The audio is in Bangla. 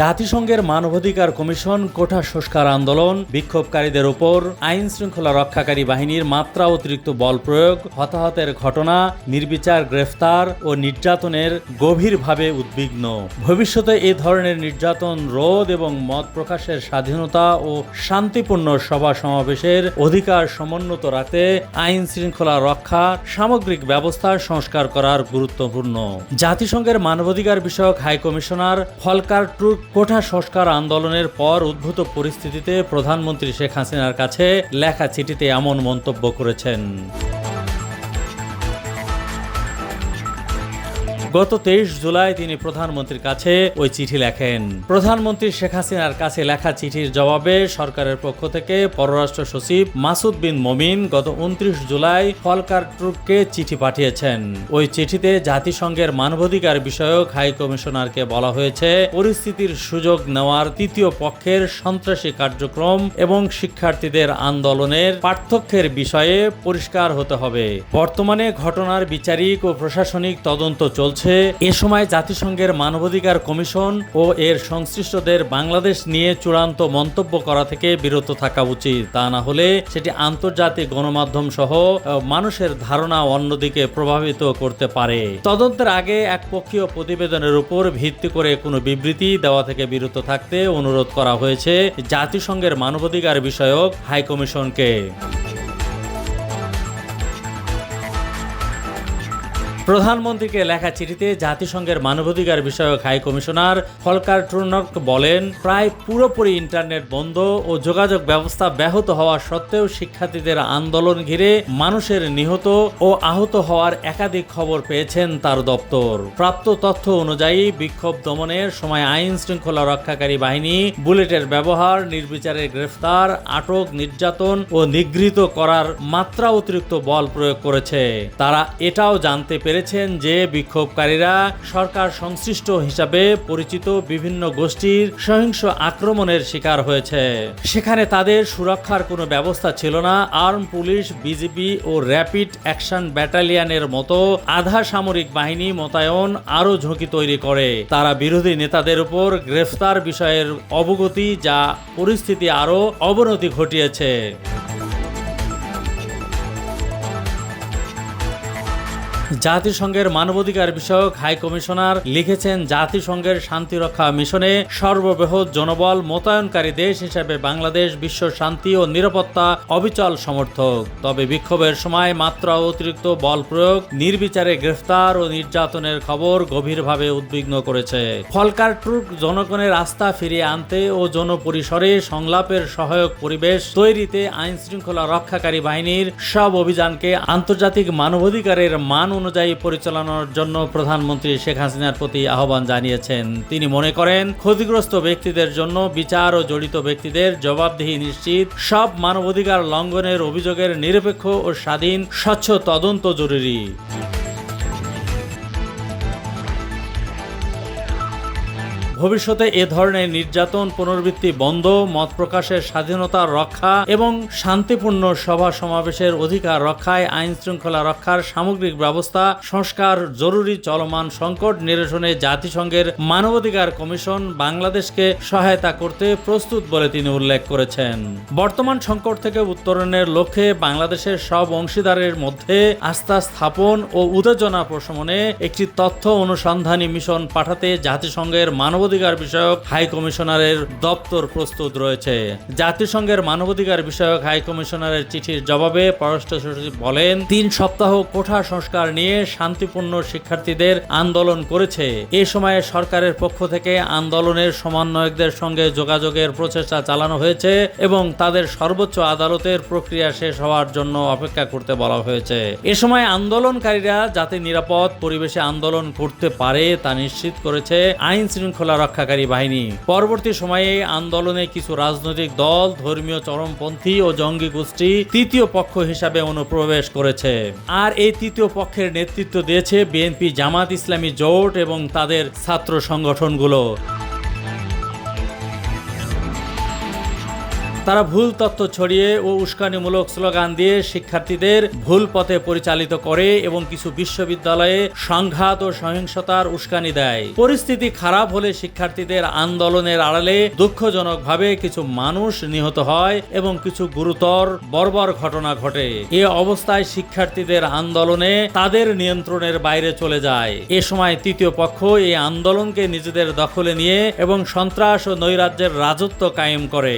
জাতিসংঘের মানবাধিকার কমিশন কোঠা সংস্কার আন্দোলন বিক্ষোভকারীদের উপর আইন শৃঙ্খলা রক্ষাকারী বাহিনীর মাত্রা অতিরিক্ত বল প্রয়োগ, হতাহতের ঘটনা, নির্বিচার গ্রেফতার ও নির্যাতনের গভীরভাবে উদ্বিগ্ন। ভবিষ্যতে এ ধরনের নির্যাতন রোধ এবং মত প্রকাশের স্বাধীনতা ও শান্তিপূর্ণ সভা সমাবেশের অধিকার সমুন্নত রাখতে আইন শৃঙ্খলা রক্ষা, সামগ্রিক ব্যবস্থা সংস্কার করার গুরুত্বপূর্ণ। জাতিসংঘের মানবাধিকার বিষয়ক হাই কমিশনার ফলকার ট্রুক কোঠা সংস্কার আন্দোলনের পর উদ্ভূত পরিস্থিতিতে প্রধানমন্ত্রী শেখ হাসিনার কাছে লেখা চিঠিতে এমন মন্তব্য করেছেন। গত তেইশ জুলাই তিনি প্রধানমন্ত্রীর কাছে ওই চিঠি লেখেন। প্রধানমন্ত্রী শেখ হাসিনার কাছে লেখা চিঠির জবাবে সরকারের পক্ষ থেকে পররাষ্ট্র সচিব মাসুদ বিন মমিন গত উনত্রিশ জুলাই ফলকার ট্রুপকে চিঠি পাঠিয়েছেন। ওই চিঠিতে জাতিসংঘের মানবাধিকার বিষয়ক হাই কমিশনারকে বলা হয়েছে, পরিস্থিতির সুযোগ নেওয়ার তৃতীয় পক্ষের সন্ত্রাসী কার্যক্রম এবং শিক্ষার্থীদের আন্দোলনের পার্থক্যের বিষয়ে পরিষ্কার হতে হবে। বর্তমানে ঘটনার বিচারিক ও প্রশাসনিক তদন্ত চলছে। এ সময় জাতিসংঘের মানবাধিকার কমিশন ও এর সংশ্লিষ্টদের বাংলাদেশ নিয়ে চূড়ান্ত মন্তব্য করা থেকে বিরত থাকা উচিত। তা না হলে সেটি আন্তর্জাতিক গণমাধ্যম সহ মানুষের ধারণা অন্যদিকে প্রভাবিত করতে পারে। তদন্তের আগে এক পক্ষীয় প্রতিবেদনের উপর ভিত্তি করে কোনো বিবৃতি দেওয়া থেকে বিরত থাকতে অনুরোধ করা হয়েছে জাতিসংঘের মানবাধিকার বিষয়ক হাই প্রধানমন্ত্রীকে লেখা চিঠিতে জাতিসংঘের মানবাধিকার বিষয়ক হাই কমিশনার ফলকার ট্রুনক বলেন, প্রায় পুরোপুরি ইন্টারনেট বন্ধ ও যোগাযোগ ব্যবস্থা ব্যাহত হওয়া সত্ত্বেও শিক্ষার্থীদের আন্দোলন ঘিরে মানুষের নিহত ও আহত হওয়ার একাধিক খবর পেয়েছেন তার দপ্তর। প্রাপ্ত তথ্য অনুযায়ী, বিক্ষোভ দমনের সময় আইন শৃঙ্খলা রক্ষাকারী বাহিনী, বুলেটের ব্যবহার, নির্বিচারে গ্রেফতার, আটক, নির্যাতন ও নিগৃহীত করার মাত্রা অতিরিক্ত বল প্রয়োগ করেছে। তারা এটাও জানতে পেরেছেন যে বিক্ষোভকারীরা সরকার সংশ্লিষ্ট হিসাবে পরিচিত বিভিন্ন গোষ্ঠীর সহিংস আক্রমণের শিকার হয়েছে। সেখানে তাদের সুরক্ষার কোনো ব্যবস্থা ছিল না। আর্ম পুলিশ, বিজিবি ও র্যাপিড অ্যাকশন ব্যাটালিয়নের মতো আধা সামরিক বাহিনী মোতায়েন আরও ঝুঁকি তৈরি করে। তারা বিরোধী নেতাদের উপর গ্রেফতার বিষয়ের অবগতি যা পরিস্থিতি আরও অবনতি ঘটিয়েছে। জাতিসংঘের মানবাধিকার বিষয়ক হাই কমিশনার লিখেছেন, জাতিসংঘের শান্তিরক্ষা মিশনে সর্ববৃহৎ জনবল মোতায়েনকারী দেশ হিসেবে বাংলাদেশ বিশ্ব শান্তি ও নিরাপত্তা অবিচল সমর্থক। তবে বিক্ষোভের সময় মাত্রা অতিরিক্ত বল প্রয়োগ, নির্বিচারে গ্রেফতার ও নির্যাতনের খবর গভীরভাবে উদ্বিগ্ন করেছে। ফলকার ট্রুক জনগণের আস্থা ফিরিয়ে আনতে ও জনপরিসরে সংলাপের সহায়ক পরিবেশ তৈরিতে আইন শৃঙ্খলা রক্ষাকারী বাহিনীর সব অভিযানকে আন্তর্জাতিক মানবাধিকারের মান অনুযায়ী পরিচালনার জন্য প্রধানমন্ত্রী শেখ হাসিনার প্রতি আহ্বান জানিয়েছেন। তিনি মনে করেন, ক্ষতিগ্রস্ত ব্যক্তিদের জন্য বিচার ও জড়িত ব্যক্তিদের জবাবদিহি নিশ্চিত। সব মানবাধিকার লঙ্ঘনের অভিযোগের নিরপেক্ষ ও স্বাধীন, স্বচ্ছ তদন্ত জরুরি। ভবিষ্যতে এ ধরনের নির্যাতন পুনরাবৃত্তি বন্ধ, মত প্রকাশের স্বাধীনতা রক্ষা এবং শান্তিপূর্ণ সভা সমাবেশের অধিকার রক্ষায় আইন শৃঙ্খলা রক্ষার সামগ্রিক ব্যবস্থা, সংস্কার, জরুরি চলমান সংকট নিরসনে জাতিসংঘের মানবাধিকার কমিশন বাংলাদেশকে সহায়তা করতে প্রস্তুত বলে তিনি উল্লেখ করেছেন। বর্তমান সংকট থেকে উত্তরণের লক্ষ্যে বাংলাদেশের সব অংশীদারের মধ্যে আস্থা স্থাপন ও উত্তেজনা প্রশমনে একটি তথ্য অনুসন্ধানী মিশন পাঠাতে জাতিসংঘের মানবাধিকার বিষয়ক হাই কমিশনারের দপ্তর প্রস্তুত রয়েছে। জাতিসংঘের মানবাধিকার বিষয়ক হাই কমিশনারের চিঠির জবাবে পররাষ্ট্র সচিব বলেন, তিন সপ্তাহ কোঠা সংস্কার নিয়ে শান্তিপূর্ণ শিক্ষার্থীদের আন্দোলন করেছে। এ সময়ে সরকারের পক্ষ থেকে আন্দোলনের সমন্বয়কদের সঙ্গে যোগাযোগের প্রচেষ্টা চালানো হয়েছে এবং তাদের সর্বোচ্চ আদালতের প্রক্রিয়া শেষ হওয়ার জন্য অপেক্ষা করতে বলা হয়েছে। এ সময় আন্দোলনকারীরা যাতে নিরাপদ পরিবেশে আন্দোলন করতে পারে তা নিশ্চিত করেছে আইন শৃঙ্খলা রক্ষাকারী বাহিনী। পরবর্তী সময়ে আন্দোলনে কিছু রাজনৈতিক দল, ধর্মীয় চরমপন্থী ও জঙ্গি গোষ্ঠী তৃতীয় পক্ষ হিসাবে অনুপ্রবেশ করেছে। আর এই তৃতীয় পক্ষের নেতৃত্ব দিয়েছে বিএনপি জামাত ইসলামী জোট এবং তাদের ছাত্র সংগঠনগুলো। তারা ভুল তথ্য ছড়িয়ে ও উস্কানিমূলক স্লোগান দিয়ে শিক্ষার্থীদের ভুল পথে পরিচালিত করে এবং কিছু বিশ্ববিদ্যালয়ে সংঘাত ও সহিংসতার উস্কানি দেয়। পরিস্থিতি খারাপ হলে শিক্ষার্থীদের আন্দোলনের আড়ালে দুঃখজনকভাবে কিছু মানুষ নিহত হয় এবং কিছু গুরুতর বর্বর ঘটনা ঘটে। এ অবস্থায় শিক্ষার্থীদের আন্দোলনে তাদের নিয়ন্ত্রণের বাইরে চলে যায়। এ সময় তৃতীয় পক্ষ এই আন্দোলনকে নিজেদের দখলে নিয়ে এবং সন্ত্রাস ও নৈরাজ্যের রাজত্ব কায়েম করে।